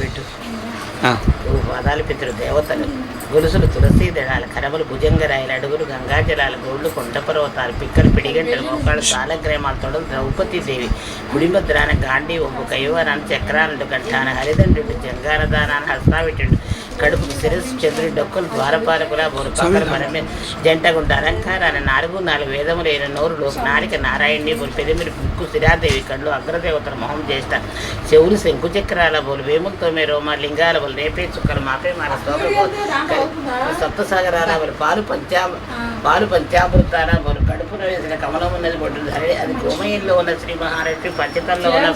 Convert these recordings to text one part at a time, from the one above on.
పెట్టు. పాదాలు పితృ దేవతలు గొలుసులు తులసి దళాలు కరవలు భుజంగరాయలు అడుగులు గంగాజలాలు గోళ్ళు కొండ పర్వతాలు పిక్కలు పిడిగంటలు మోకాళ్ళు సాలగ్రామాలు తొడలు ద్రౌపది దేవి గుడిభద్రాన గాంధీ ఒంపు కైవరాన్ని చక్రాలను గంటాన హరిదండ్రుడు జంగారదానాన్ని హస్తావిటుడు కడుపు శిరస్సు చంద్రుడి డొక్కలు ద్వారపాలకుల బోరు పక్కన మనమే జంటగుంట అలంకారాన్ని నాలుగు నాలుగు వేదములైన నోరులో నారిక నారాయణి బోలు పెదిమిరి ముక్కు సిరాదేవి కళ్ళు అగ్రదేవతల మొహం చేష్ట చెవులు శంకు చక్రాల బోలు వేములతో మే రోమ లింగాల బోలు రేపే చుక్కలు మాపే మన సప్తసాగరాల బోలు పాలు పంచా పాలు పంచామృతాల బోలు కడుపులో వేసిన కమలం ఉన్నది ధరణి అది గోమయంలో ఉన్న శ్రీ మహాలక్ష్మి పంచతంలో ఉన్న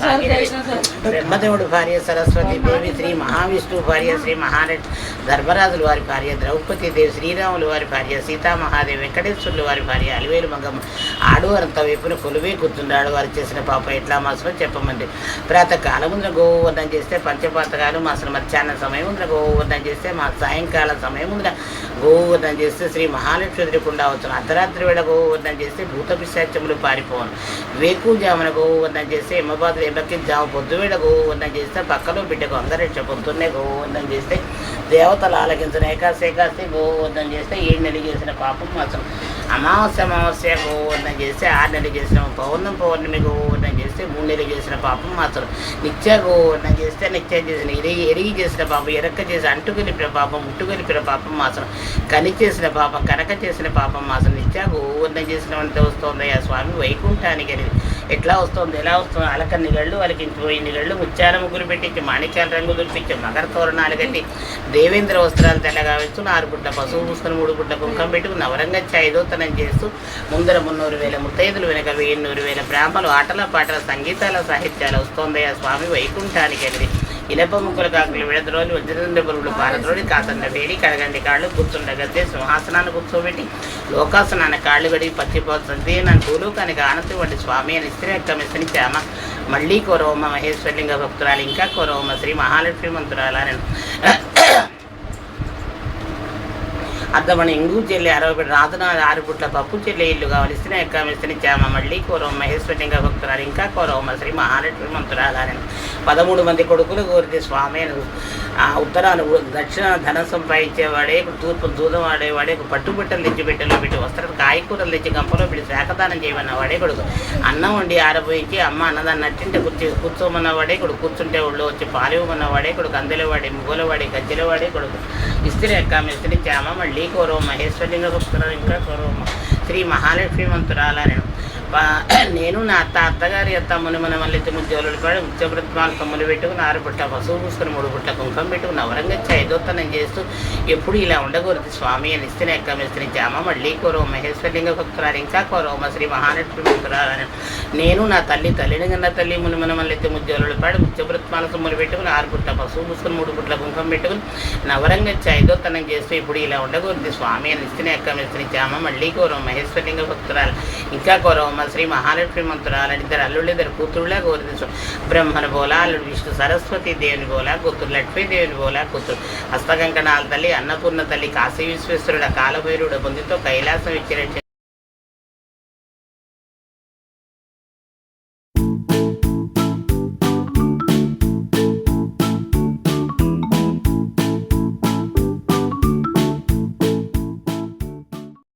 బ్రహ్మదేవుడు భార్య సరస్వతి దేవి శ్రీ మహావిష్ణువు భార్య శ్రీ మహాలక్ష్మి ధర్మరాజులు వారి భార్య ద్రౌపది దేవి శ్రీరాములు వారి భార్య సీతామహాదేవి వెంకటేశ్వరులు వారి భార్య అలివేలు మంగమ్మ ఆడువారంత వైపున కొలువే కూర్చుండాడు వారు చేసిన పాప ఎట్లా మాసం చెప్పమండి ప్రాతకాలం ముందర గోవర్ధం చేస్తే పంచపాతకాలు మాసం మధ్యాహ్నం సమయం ముందర గోవర్ధం చేస్తే మా సాయంకాలం సమయం గోవర్ధం చేస్తే శ్రీ మహాలక్ష్మి ఎదురకుండా వచ్చును అర్ధరాత్రి వేళ గోవర్ధం చేస్తే భూత పిశాచములు పారిపోను. వేకు జామున చేస్తే ఎమ్మబాదులు ఎమ్మకి జాము పొద్దువేళ గోవర్ధం చేస్తే పక్కలో బిడ్డకు అందరక్ష పొద్దున్నే గోవర్ధం చేస్తే దేవతలు ఆలకించిన. ఏకాశి ఏకాశి గోవర్ధం చేస్తే ఏడు నెలలు చేసిన పాపం అసలు అమావాస్య అమావాస్య గోవర్ధం చేస్తే ఆరు నెలలు చేసిన పౌర్ణం పౌర్ణమి గోవర్ధం చేస్తే మూడు చేసిన పాపం మాత్రం. నిత్య గోవర్ధం చేస్తే నిత్య చేసిన ఎరిగి ఎరిగి చేసిన పాపం ఎరక్క చేసి అంటు పాపం ముట్టు పాపం మాత్రం. కని చేసిన పాపం కనక చేసిన పాపం మాత్రం నిత్య గోవర్ధం చేసిన వంట వస్తుంది ఆ స్వామి వైకుంఠానికి అనేది. ఎట్లా వస్తుంది ఎలా వస్తుంది అలక నిగళ్ళు అలకించిపోయి నిగళ్ళు ముత్యాల ముగ్గులు పెట్టించి మాణిక్యాల రంగు దుర్పించి మకర తోరణాలు కట్టి దేవేంద్ర వస్త్రాలు తెల్లగా వేస్తూ నారు గుడ్డ పశువు పూసుకొని మూడు గుడ్డ కుంకం పెట్టుకుని నవరంగ ఐదోతనం చేస్తూ ముందర మున్నూరు వేల ముత్తైదులు వెనక వెయ్యిన్నూరు వేల బ్రాహ్మలు ఆటల పాటల సంగీతాల సాహిత్యాలు వస్తోందయ్యా స్వామి వైకుంఠానికి వెళ్ళి. ఇలప ముక్కుల కాకులు విడద్రోలి వజ్రదండ పురుగులు పారద్రోలి కాతండ వేడి కడగండి కాళ్ళు కూర్చుండ గద్దె సింహాసనాన్ని కూర్చోబెట్టి లోకాసనాన్ని కాళ్ళు గడి పచ్చిపోతుంది నన్ను భూలోకానికి ఆనతి వంటి స్వామి అని స్త్రీ యొక్క మిశ్రించామ మళ్ళీ కోరవమ్మ మహేశ్వరలింగ భక్తురాలు ఇంకా కోరవమ్మ శ్రీ మహాలక్ష్మి మంతురాలని అని. అద్దమని ఇంగు చెల్లి అరవై రాజున ఆరు పుట్ల పప్పు చెల్లి ఇల్లు కావాలి. ఇస్తున్న ఎక్క చామ మళ్ళీ కోరవ మహేశ్వరంగా భక్తురాలు ఇంకా కోరవమ్మ శ్రీ మహాలక్ష్మి మంత్రాలు పదమూడు మంది కొడుకులు కోరితే స్వామి ఆ ఉత్తరాలు దక్షిణ ధనం సంపాదించేవాడే తూర్పు దూదం ఆడేవాడే పట్టుబట్టలు తెచ్చి పెట్టెలో పెట్టి వస్త్రాలు కాయకూరలు తెచ్చి గంపలో పెట్టి శాఖదానం చేయమన్న వాడే కొడుకు. అన్నం వండి ఆరబోయించి అమ్మ అన్నదాన్ని నట్టింటే కూర్చో కూర్చోమన్న వాడే కొడుకు. కూర్చుంటే ఒళ్ళు వచ్చి పాలివ్వమన్న వాడే కొడుకు అందెల వాడే గజ్జలవాడే కొడుకు. ఇస్త్రీ ఎక్క మిస్త్రీ చామ మళ్ళీ కోరవ మహేశ్వరంగా భక్తురాలు ఇంకా కోరవమ్మ శ్రీ మహాలక్ష్మీమంతురాలను నేను నా అత్త అత్తగారి అత్త ముని మన మళ్ళీ కూడా ఉచ్చప్రతిమాలు కమ్ములు పెట్టుకుని ఆరు పుట్ట పశువు పూసుకుని మూడు పుట్ట కుంకం పెట్టుకుని నవరంగచ్చి ఐదోత్తనం చేస్తూ ఎప్పుడు ఇలా ఉండకూడదు స్వామి అని ఇస్తే ఎక్క జామ చామ మళ్ళీ కోరో మహేశ్వరలింగ భక్తురాలు ఇంకా కోరోమ శ్రీ మహాలక్ష్మి భక్తురాలని నేను నా తల్లి తల్లిని కన్న తల్లి మునిమన మన మళ్ళీ పాడు ముచ్చప్రతిమాల కమ్ములు పెట్టుకుని ఆరు పుట్ట పశువు పూసుకుని మూడు పుట్ల కుంకం పెట్టుకుని నవరంగచ్చి ఐదోత్తనం చేస్తూ ఇప్పుడు ఇలా ఉండకూడదు స్వామి అని ఇస్తే ఎక్క జామ మళ్ళీ కోరో మహేశ్వరలింగ భక్తురాలు ఇంకా కోరవమ్మ శ్రీ మహాలక్ష్మి మంత్రాలని ఇద్దరు అల్లుళ్ళు ఇద్దరు కూతురులా కోరితే బ్రహ్మను బోలా అల్లుడు విష్ణు సరస్వతి దేవుని బోలా కూతురు లక్ష్మీదేవిని బోలా కూతురు హస్తకంకణాల తల్లి అన్నపూర్ణ తల్లి కాశీ విశ్వేశ్వరుడు కాలభైరుడు బొందితో కైలాసం ఇచ్చిన